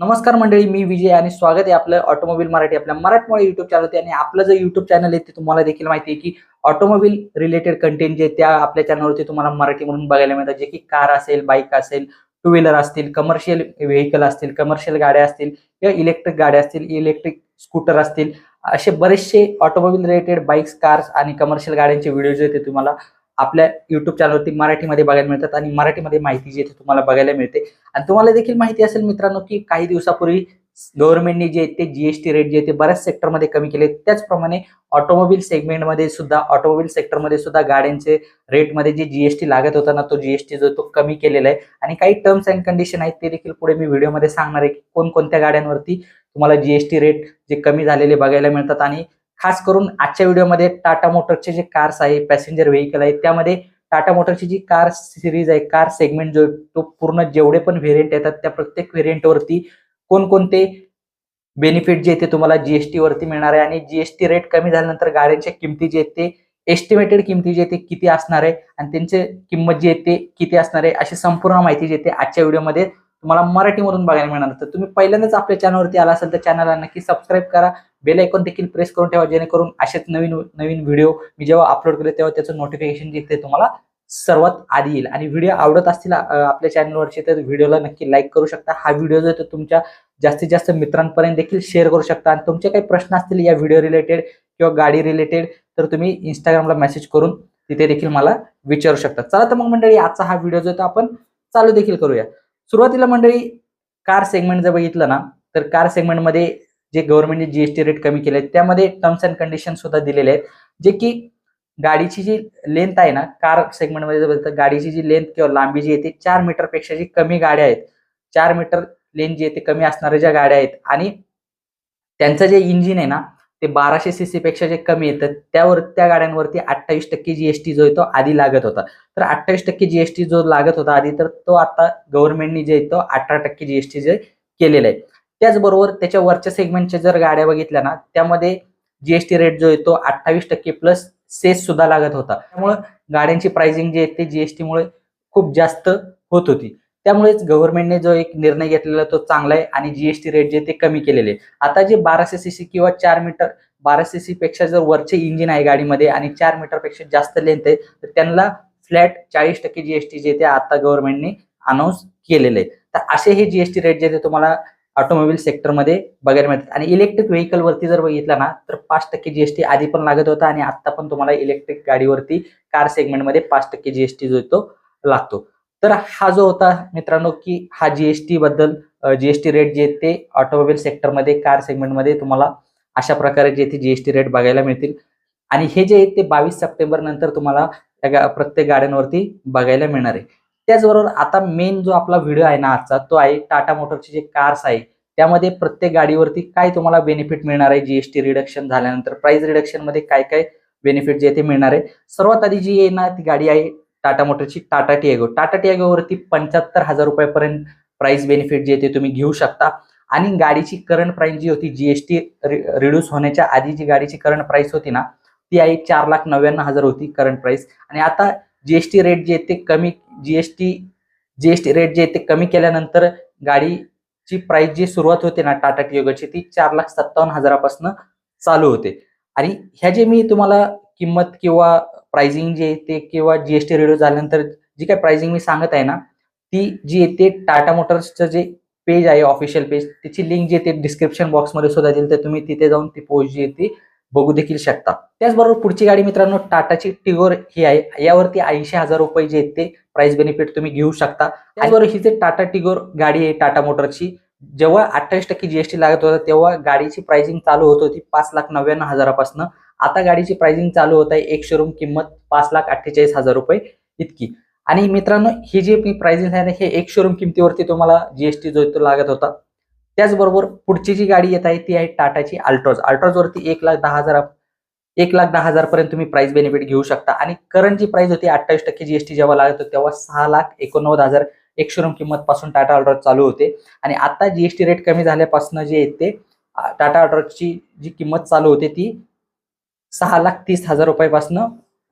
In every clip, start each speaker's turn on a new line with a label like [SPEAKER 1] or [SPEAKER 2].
[SPEAKER 1] नमस्कार मंडळी मी विजय आणि स्वागत आहे आपलं ऑटोमोबाईल मराठी आपल्या मराठमोळी युट्यूब चॅनल आणि आपलं जे युट्यूब चॅनल आहे ते तुम्हाला देखील माहिती आहे की ऑटोमोबाईल रिलेटेड कंटेंट जे त्या आपल्या चॅनलवरती तुम्हाला मराठी म्हणून बघायला मिळतात. जे की कार असेल बाईक असेल टू व्हीलर असतील कमर्शियल व्हेकल असतील कमर्शियल गाड्या असतील किंवा इलेक्ट्रिक गाड्या असतील इलेक्ट्रिक स्कूटर असतील असे बरेचसे ऑटोमोबाईल रिलेटेड बाईक्स कार्स आणि कमर्शियल गाड्यांचे व्हिडिओ जे ते तुम्हाला आपल्या युट्यूब चॅनलवरती मराठीमध्ये बघायला मिळतात आणि मराठीमध्ये माहिती जी आहे ती तुम्हाला बघायला मिळते. आणि तुम्हाला देखील माहिती असेल मित्रांनो की काही दिवसापूर्वी गव्हर्नमेंटने जे ते जीएसटी रेट जे आहे ते बऱ्याच सेक्टरमध्ये कमी केले. त्याचप्रमाणे ऑटोमोबाईल सेगमेंटमध्ये सुद्धा ऑटोमोबाईल सेक्टरमध्ये सुद्धा गाड्यांचे रेटमध्ये जे जीएसटी लागत होता ना तो जीएसटी जो तो कमी केलेला आहे. आणि काही टर्म्स अँड कंडिशन आहेत ते देखील पुढे मी व्हिडिओमध्ये सांगणार आहे की कोणकोणत्या गाड्यांवरती तुम्हाला जीएसटी रेट जे कमी झालेले बघायला मिळतात आणि खास करून आजच्या व्हिडिओमध्ये टाटा मोटरचे जे कार्स आहे पॅसेंजर व्हेकल आहे त्यामध्ये टाटा मोटरची जी कार सिरीज आहे कार सेगमेंट जो तो पूर्ण जेवढे पण व्हेरियंट येतात त्या प्रत्येक व्हेरियंटवरती कोणकोणते बेनिफिट जे आहे ते तुम्हाला जीएसटी वरती मिळणार आहे आणि जीएसटी रेट कमी झाल्यानंतर गाड्यांच्या किमती जे आहेत ते एस्टिमेटेड किमती जे आहे ते किती असणार आहे आणि त्यांचे किंमत जी आहे ते किती असणार आहे अशी संपूर्ण माहिती जी आहे ते आजच्या व्हिडिओमध्ये तुम्हाला मराठीमधून बघायला मिळणार. तर तुम्ही पहिल्यांदाच आपल्या चॅनलवरती आला असेल तर चॅनलला नक्की सबस्क्राईब करा. बेल ऐकून देखील प्रेस करून ठेवा जेणेकरून असेच नवीन नवीन व्हिडिओ मी जेव्हा अपलोड केले तेव्हा त्याचं नोटिफिकेशन जिथे तुम्हाला सर्वात आधी येईल. आणि व्हिडिओ आवडत असतील आपल्या चॅनलवरचे तर व्हिडिओला नक्की लाईक करू शकता. हा व्हिडिओ जो तो तुमच्या जास्तीत जास्त मित्रांपर्यंत देखील शेअर करू शकता. आणि तुमचे काही प्रश्न असतील या व्हिडिओ रिलेटेड किंवा गाडी रिलेटेड तर तुम्ही इंस्टाग्रामला मेसेज करून तिथे देखील मला विचारू शकता. चला तर मग मंडळी आजचा हा व्हिडिओ जो आहे तो आपण चालू देखील करूया. सुरुवातीला मंडळी कार सेगमेंट जर बघितलं ना तर कार सेगमेंटमध्ये जे गव्हर्नमेंटने जीएसटी रेट कमी केले आहेत त्यामध्ये टर्म्स अँड कंडिशन सुद्धा दिलेले आहेत. जे की गाडीची जी लेंथ आहे ना कार सेगमेंटमध्ये जर बघितलं तर गाडीची जी लेंथ किंवा लांबी जी आहे ती चार मीटरपेक्षा जी कमी गाड्या आहेत. चार मीटर लेंथ जी आहे ते कमी असणाऱ्या ज्या गाड्या आहेत. आणि त्यांचं जे इंजिन आहे ना ते बाराशे सीसी पेक्षा जे कमी येतं त्यावर त्या गाड्यांवरती अठ्ठावीस टक्के जीएसटी जो आहे तो आधी लागत होता. तर अठ्ठावीस टक्के जीएसटी जो लागत होता आधी तर तो आता गव्हर्नमेंटने जे आहे तो अठरा टक्के जीएसटी जे केलेला आहे. त्याचबरोबर त्याच्या वरच्या सेगमेंटच्या जर गाड्या बघितल्या ना त्यामध्ये जीएसटी रेट जो येतो अठ्ठावीस टक्के प्लस सेस सुद्धा लागत होता. त्यामुळं गाड्यांची प्राइसिंग जी आहे ते जीएसटी मुळे खूप जास्त होत होती. त्यामुळेच गव्हर्नमेंटने जो एक निर्णय घेतलेला तो चांगला आहे आणि जीएसटी रेट जे ते कमी केलेले आहे. आता जे बाराशे सीसी किंवा चार मीटर बाराशे सी पेक्षा जर वरचे इंजिन आहे गाडीमध्ये आणि चार मीटरपेक्षा जास्त लेंथ आहे तर त्यांना फ्लॅट चाळीस टक्के जीएसटी जे ते आता गव्हर्नमेंटने अनाऊन्स केलेले आहे. तर असे हे जीएसटी रेट जे ते तुम्हाला ऑटोमोबाईल सेक्टरमध्ये बघायला मिळतात. आणि इलेक्ट्रिक व्हेकलवरती जर बघितलं ना तर पाच टक्के जीएसटी आधी पण लागत होता आणि आता पण तुम्हाला इलेक्ट्रिक गाडीवरती कार सेगमेंटमध्ये पाच टक्के जीएसटी जो तो लागतो. तर हा जो होता मित्रांनो की हा जीएसटी बद्दल जीएसटी रेट जे आहेत ते ऑटोमोबाईल सेक्टरमध्ये कार सेगमेंटमध्ये तुम्हाला अशा प्रकारे जे ते जीएसटी रेट बघायला मिळतील. आणि हे जे आहेत ते बावीस सप्टेंबर नंतर तुम्हाला प्रत्येक गाड्यांवरती बघायला मिळणार आहे. त्याचबरोबर आता मेन जो आपला व्हिडिओ आहे ना आजचा तो आहे टाटा मोटरचे जे कार्स आहे त्यामध्ये प्रत्येक गाडीवरती काय तुम्हाला बेनिफिट मिळणार आहे? जीएसटी रिडक्शन झाल्यानंतर प्राइस रिडक्शनमध्ये काय काय बेनिफिट जे ते मिळणार आहे? सर्वात आधी जी आहे ना ती गाडी आहे टाटा मोटरची टाटा टियागो. टाटा टियागोवरती पंच्याहत्तर हजार रुपयापर्यंत प्राइस बेनिफिट जे आहे ते तुम्ही घेऊ शकता. आणि गाडीची करंट प्राइस जी होती जीएसटी रिड्यूस होण्याच्या आधी जी गाडीची करंट प्राइस होती ना ती आहे चार लाख नव्याण्णव हजार होती करंट प्राइस आणि आता जीएसटी रेट जे आहे ते कमी जीएसटी जीएसटी रेट जे आहे ते कमी केल्यानंतर गाडीची प्राइस जी सुरुवात होते ना टाटा टियोगाची ती चार लाख सत्तावन्न हजारापासून चालू होते. आणि ह्या जे मी तुम्हाला किंमत किंवा प्राइसिंग जे येते किंवा जीएसटी रेडिओ झाल्यानंतर जी काय प्राइसिंग मी सांगत आहे ना ती जी येते टाटा मोटर्सचं जे पेज आहे ऑफिशियल पेज त्याची लिंक जी येते ते डिस्क्रिप्शन बॉक्समध्ये सुद्धा दिली तर तुम्ही तिथे जाऊन ती पोस्ट जी येते बघू देखील शकता. त्याचबरोबर पुढची गाडी मित्रांनो टाटाची टिगोर ही आहे. यावरती ऐंशी हजार रुपये जे आहेत ते प्राइस बेनिफिट तुम्ही घेऊ शकता. त्याचबरोबर ही जे टाटा टिगोर गाडी आहे टाटा मोटरची जेव्हा अठ्ठावीस टक्के जीएसटी लागत होता तेव्हा गाडीची प्राइसिंग चालू होत होती पाच लाख नव्याण्णव हजारापासून. आता गाडीची प्राइसिंग चालू होत आहे. एक शोरूम किंमत पाच लाख अठ्ठेचाळीस हजार रुपये इतकी. आणि मित्रांनो ही जी प्राइसिंग आहे ना, हे एक शोरूम किमतीवरती तुम्हाला जीएसटी जो आहे तो लागत होता त्याचबरोबर पुढची जी गाडी येत आहे ती आहे टाटाची अल्ट्रोज अल्ट्रोज वरती एक लाख दहा हजार एक लाख दहा हजार पर्यंत तुम्ही प्राइस बेनिफिट घेऊ शकता. आणि करंट जी प्राइस होती अठ्ठावीस टक्के जीएसटी जेव्हा लागत होती तेव्हा सहा लाख एकोणनव्वद हजार एक शोरूम किंमत पासून टाटा अल्ट्रॉज चालू होते. आणि आता जीएसटी रेट कमी झाल्यापासून जे येते टाटा अल्ट्रॉजची जी किंमत चालू होते ती सहा लाख तीस हजार रुपयापासून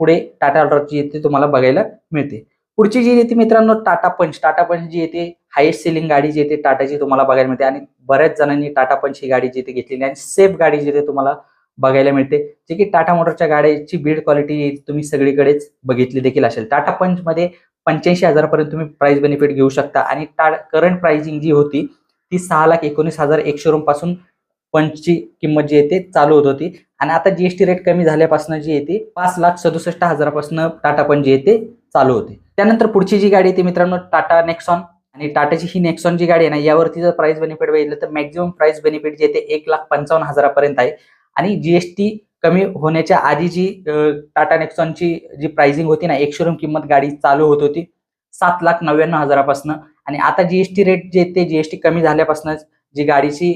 [SPEAKER 1] पुढे टाटा अल्ट्रोजची येते तुम्हाला बघायला मिळते. पुढची जी येते मित्रांनो टाटा पंच. टाटा पंच जी येते हायेस्ट सेलिंग गाडी जी येते टाटाची तुम्हाला बघायला मिळते. आणि बऱ्याच जणांनी टाटा पंच ही गाडी जिथे घेतलेली आहे. आणि सेफ गाडी जिथे तुम्हाला बघायला मिळते. जे की टाटा मोटरच्या गाड्याची बिल्ड क्वालिटी तुम्ही सगळीकडेच बघितली देखील असेल. टाटा पंच मध्ये पंच्याऐंशी हजारपर्यंत तुम्ही प्राइस बेनिफिट घेऊ शकता. आणि करंट प्राइसिंग जी होती ती सहा लाख एकोणीस हजार एकशे शोरूमपासून पंचची किंमत जी येते चालू होत होती. आणि आता जीएसटी रेट कमी झाल्यापासून जी येते पाच लाख सदुसष्ट हजारापासून टाटा पण जी येते चालू होते. त्यानंतर पुढची जी गाडी येते मित्रांनो टाटा नेक्सॉन आणि टाटाची ही नेक्सॉन जी गाडी आहे ना यावरती जर प्राइस बेनिफिट बघितलं तर मॅक्झिमम प्राइस बेनिफिट जे येते एक लाख पंचावन्न हजारापर्यंत आहे. आणि जीएसटी कमी होण्याच्या आधी जी टाटा नेक्सॉनची जी प्राइसिंग होती ना एक शोरूम किंमत गाडी चालू होत होती. सात लाख नव्याण्णव हजारापासून. आणि आता जीएसटी रेट जे ते जीएसटी कमी झाल्यापासून जी गाडीची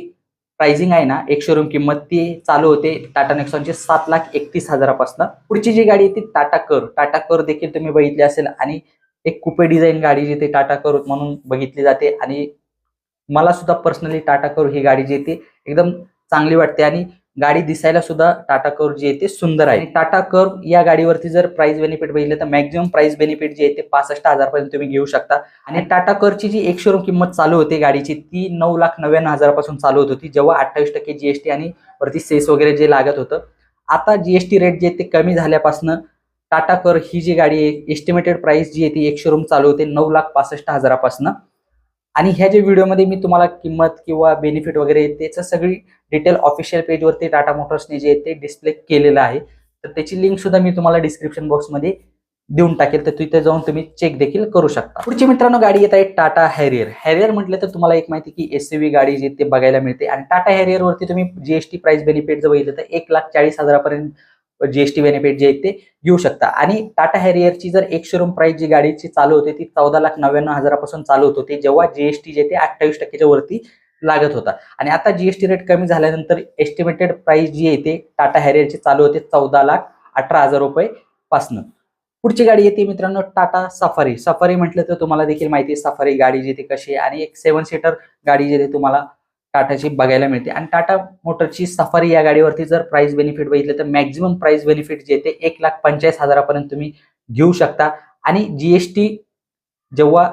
[SPEAKER 1] प्राइसिंग आहे ना एक शोरूम किंमत ती चालू होते टाटा नेक्सॉनची सात लाख एकतीस हजारापासून. पुढची जी गाडी आहे ती टाटा कर टाटा कर देखील तुम्ही बघितली असेल आणि एक कुपे डिझाईन गाडी जी ते टाटा कर म्हणून बघितली जाते. आणि मला सुद्धा पर्सनली टाटा कर ही गाडी जी येते एकदम चांगली वाटते. आणि गाडी दिसायला सुद्धा टाटा कर जी येते सुंदर आहे. टाटा कर या गाडीवरती जर प्राइस बेनिफिट बघितलं तर मॅक्झिमम प्राइस बेनिफिट जे येते पासष्ट हजारपर्यंत तुम्ही घेऊ शकता. आणि टाटा करची जी एक शोरूम किंमत चालू होते गाडीची ती नऊ लाख नव्याण्णव हजारापासून चालू होत होती जेव्हा अठ्ठावीस टक्के जीएसटी आणि वरती सेस वगैरे जे लागत होतं. आता जीएसटी रेट जे ते कमी झाल्यापासून टाटा कर ही जी गाडी आहे एस्टिमेटेड प्राइस जी आहे ती एक शोरूम चालू होते नऊ लाख पासष्ट हजारापासून. आणि ह्या जे व्हिडिओमध्ये मी तुम्हाला किंमत किंवा बेनिफिट वगैरे त्याचं सगळी डिटेल ऑफिशियल पेजवरती टाटा मोटर्सने जे ते डिस्प्ले केलेलं आहे. तर त्याची लिंक सुद्धा मी तुम्हाला डिस्क्रिप्शन बॉक्समध्ये देऊन टाकेल. तर तिथे जाऊन तुम्ही चेक देखील करू शकता. पुढची मित्रांनो गाडी येत आहे टाटा हॅरियर हॅरियर म्हटलं तर तुम्हाला एक माहिती की एस गाडी जी ते बघायला मिळते. आणि टाटा हॅरियरवरती तुम्ही जीएसटी प्राइस बेनिफिट जर बघितलं तर एक लाख चाळीस हजारापर्यंत जीएसटी बेनिफिट जे आहे ते घेऊ शकता. आणि टाटा हॅरियरची जर एक शोरूम प्राइस जी गाडीची चालू होती ती चौदा लाख नव्याण्णव हजारापासून चालू होत होती जेव्हा जीएसटी जे ते अठ्ठावीस टक्केच्या वरती लागत होता. आणि आता जीएसटी रेट कमी झाल्यानंतर एस्टिमेटेड प्राइस जी येते टाटा हॅरियरची चालू होते चौदा लाख अठरा हजार रुपये पासनं. पुढची गाडी येते मित्रांनो टाटा सफारी सफारी म्हटलं तर तुम्हाला देखील माहिती आहे सफारी गाडी जी ती कशी आहे. आणि एक सेवन सीटर गाडी जी ते तुम्हाला टाटाची बघायला मिळते. आणि टाटा मोटरची सफारी या गाडीवरती जर प्राइस बेनिफिट बघितलं तर मॅक्झिमम प्राइस बेनिफिट जे ते एक लाख पंचेचाळीस हजारापर्यंत तुम्ही घेऊ शकता. आणि जीएसटी जेव्हा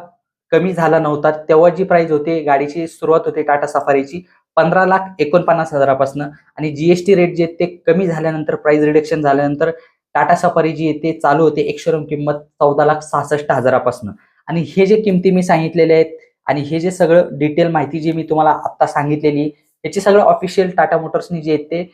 [SPEAKER 1] कमी झाला नव्हता तेव्हा जी प्राइस होते गाडीची सुरुवात होते टाटा सफारीची पंधरा लाख एकोणपन्नास हजारापासून. आणि जीएसटी रेट जे ते कमी झाल्यानंतर प्राइस रिडक्शन झाल्यानंतर टाटा सफारी जी येते चालू होते एक शोरूम किंमत चौदा लाख सहासष्ट हजारापासून. आणि हे जे किमती मी सांगितलेले आहेत आणि हे जे सगळं डिटेल माहिती जी मी तुम्हाला आत्ता सांगितलेली याची सगळं ऑफिशियल टाटा मोटर्सनी जे आहेत ते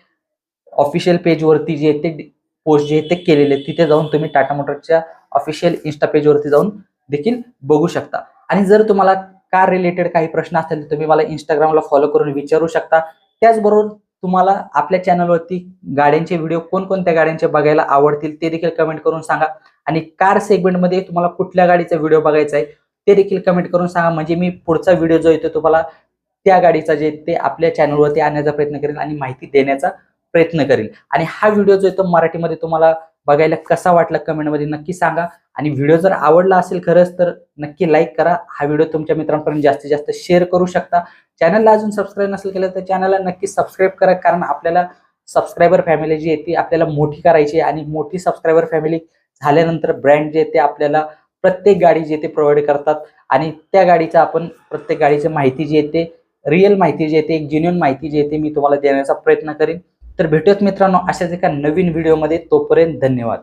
[SPEAKER 1] ऑफिशियल पेजवरती जे आहेत ते पोस्ट जे आहेत ते केलेले आहेत तिथे जाऊन तुम्ही टाटा मोटर्सच्या ऑफिशियल इन्स्टा पेजवरती जाऊन देखील बघू शकता. आणि जर तुम्हाला कार रिलेटेड काही प्रश्न असतील तर तुम्ही मला इंस्टाग्रामला फॉलो करून विचारू शकता. त्याचबरोबर तुम्हाला आपल्या चॅनलवरती गाड्यांचे व्हिडिओ कोणकोणत्या गाड्यांचे बघायला आवडतील ते देखील कमेंट करून सांगा. आणि कार सेगमेंटमध्ये तुम्हाला कुठल्या गाडीचा व्हिडिओ बघायचा आहे ते देखील कमेंट करून सांगा. म्हणजे मी पुढचा व्हिडिओ जो येतो तुम्हाला त्या गाडीचा जे ते आपल्या चॅनलवरती आणण्याचा प्रयत्न करेल आणि माहिती देण्याचा प्रयत्न करेल. आणि हा व्हिडिओ जो येतो मराठीमध्ये तुम्हाला बघायला कसा वाटला कमेंटमध्ये नक्की सांगा. आणि व्हिडिओ जर आवडला असेल खरंच तर नक्की लाईक करा. हा व्हिडिओ तुमच्या मित्रांपर्यंत जास्तीत जास्त शेअर करू शकता. चॅनलला अजून सबस्क्राईब नसेल केलं तर चॅनलला नक्की सबस्क्राईब करा. कारण आपल्याला सबस्क्रायबर फॅमिली जी आहे ती आपल्याला मोठी करायची आहे. आणि मोठी सबस्क्रायबर फॅमिली झाल्यानंतर ब्रँड जे आहे ते आपल्याला प्रत्येक गाडी जे ते प्रोव्हाइड करतात. आणि त्या गाडीचा आपण प्रत्येक गाडीची माहिती जी येते रिअल माहिती जी येते एक जेन्युअन माहिती जी येते मी तुम्हाला देण्याचा प्रयत्न करेन. तर भेटूयात मित्रांनो अशाच एका नवीन व्हिडिओमध्ये तोपर्यंत धन्यवाद.